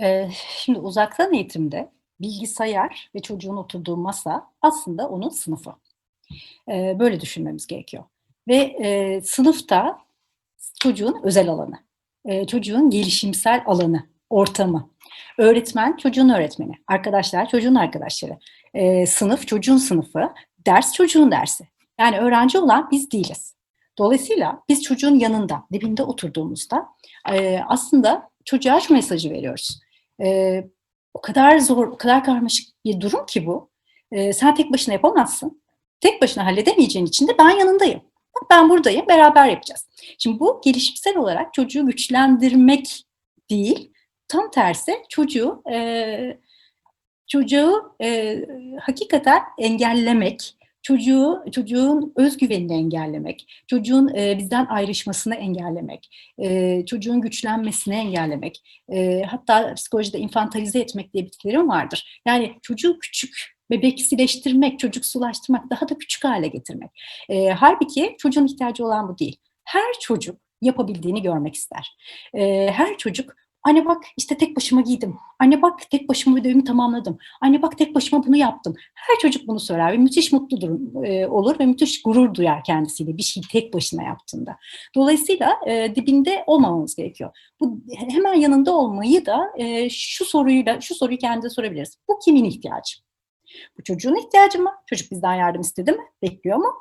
Eee, şimdi uzaktan eğitimde bilgisayar ve çocuğun oturduğu masa aslında onun sınıfı. Eee, böyle düşünmemiz gerekiyor ve, eee, sınıfta çocuğun özel alanı, eee, çocuğun gelişimsel alanı, ortamı. Öğretmen çocuğun öğretmeni, arkadaşlar çocuğun arkadaşları, eee, sınıf çocuğun sınıfı, ders çocuğun dersi. Yani öğrenci olan biz değiliz. Dolayısıyla biz çocuğun yanında, dibinde oturduğumuzda, eee, aslında çocuğa şu mesajı veriyoruz: Eee, o kadar zor, o kadar karmaşık bir durum ki bu. Eee, sen tek başına yapamazsın. Tek başına halledemeyeceğin için de ben yanındayım. Ben buradayım, beraber yapacağız. Şimdi bu gelişimsel olarak çocuğu güçlendirmek değil, tam tersi çocuğu, eee, çocuğu, eee, hakikaten engellemek, çocuğu çocuğun öz güvenini engellemek, çocuğun, eee, bizden ayrışmasını engellemek, eee, çocuğun güçlenmesini engellemek, eee, hatta psikolojide infantilize etmek diye bir terim vardır. Yani çocuğu küçük, bebeksileştirmek, çocuksulaştırmak, daha da küçük hâle getirmek. Eee, hâlbuki çocuğun ihtiyacı olan bu değil. Her çocuk yapabildiğini görmek ister. Eee, her çocuk, "Anne bak, işte tek başıma giydim. Anne bak tek başıma ödevimi tamamladım. Anne bak tek başıma bunu yaptım." Her çocuk bunu söyler ve müthiş mutludur eee, olur ve müthiş gurur duyar kendisiyle bir şeyi tek başına yaptığında. Dolayısıyla, eee, dibinde olmamamız gerekiyor. Bu he hemen yanında olmayı da, eee, şu soruyla şu soruyu kendimize sorabiliriz: Bu kimin ihtiyacı? Bu çocuğun ihtiyacı mı? Çocuk bizden yardım istedi mi? Bekliyor mu?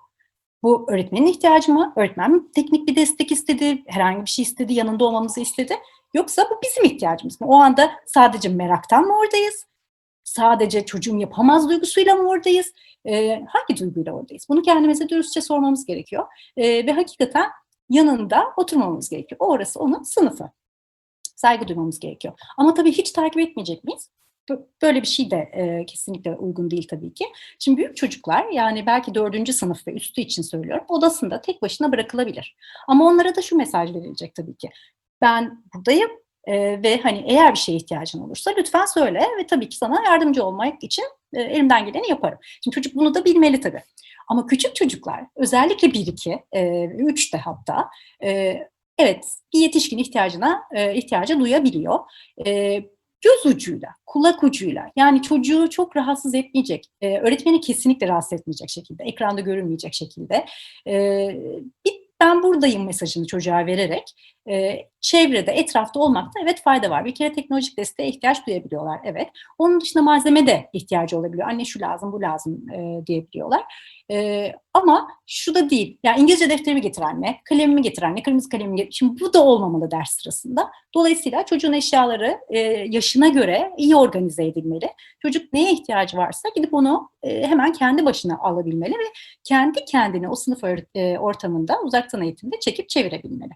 Bu öğretmenin ihtiyacı mı? Öğretmen teknik bir destek istedi, herhangi bir şey istedi, yanında olmamızı istedi? Yoksa bu bizim ihtiyacımız mı? O anda sadece meraktan mı oradayız? Sadece çocuğum yapamaz duygusuyla mı oradayız? Eee, hangi duyguyla oradayız? Bunu kendimize dürüstçe sormamız gerekiyor, eee, ve hakikaten yanında oturmamız gerekiyor. Orası onun sınıfı. Saygı duymamız gerekiyor ama tabii hiç takip etmeyecek miyiz? Bö böyle bir şey de, eee, kesinlikle uygun değil tabii ki. Şimdi büyük çocuklar, yani belki 4'üncü sınıf ve üstü için söylüyorum, odasında tek başına bırakılabilir ama onlara da şu mesaj verilecek tabii ki: "Ben buradayım, eee, ve, hani, eğer bir şeye ihtiyacın olursa lütfen söyle ve tabii ki sana yardımcı olmak için, eee, elimden geleni yaparım." Şimdi çocuk bunu da bilmeli tabii ama küçük çocuklar, özellikle 1-2, eee, 3 de hatta, eee, evet, bir yetişkin ihtiyacına, eee, ihtiyacı duyabiliyor. Eee, göz ucuyla, kulak ucuyla, yani çocuğu çok rahatsız etmeyecek, eee, öğretmeni kesinlikle rahatsız etmeyecek şekilde, ekranda görünmeyecek şekilde, eee, bir "Ben buradayım." mesajını çocuğa vererek, eee, çevrede, etrafta olmakta evet fayda var. Bir kere teknolojik desteğe ihtiyaç duyabiliyorlar, evet. Onun dışında malzeme de ihtiyacı olabiliyor. "Anne şu lazım, bu lazım." eee, diyebiliyorlar. Eee, ama şu da değil, "Ya, İngilizce defterimi getir anne, kalemimi getir anne, kırmızı kalemimi ge" Şimdi bu da olmamalı ders sırasında. Dolayısıyla çocuğun eşyaları, eee, yaşına göre iyi organize edilmeli. Çocuk neye ihtiyacı varsa gidip onu, eee, hemen kendi başına alabilmeli ve kendi kendine o sınıf eee, ortamında uzaktan eğitimde çekip çevirebilmeli.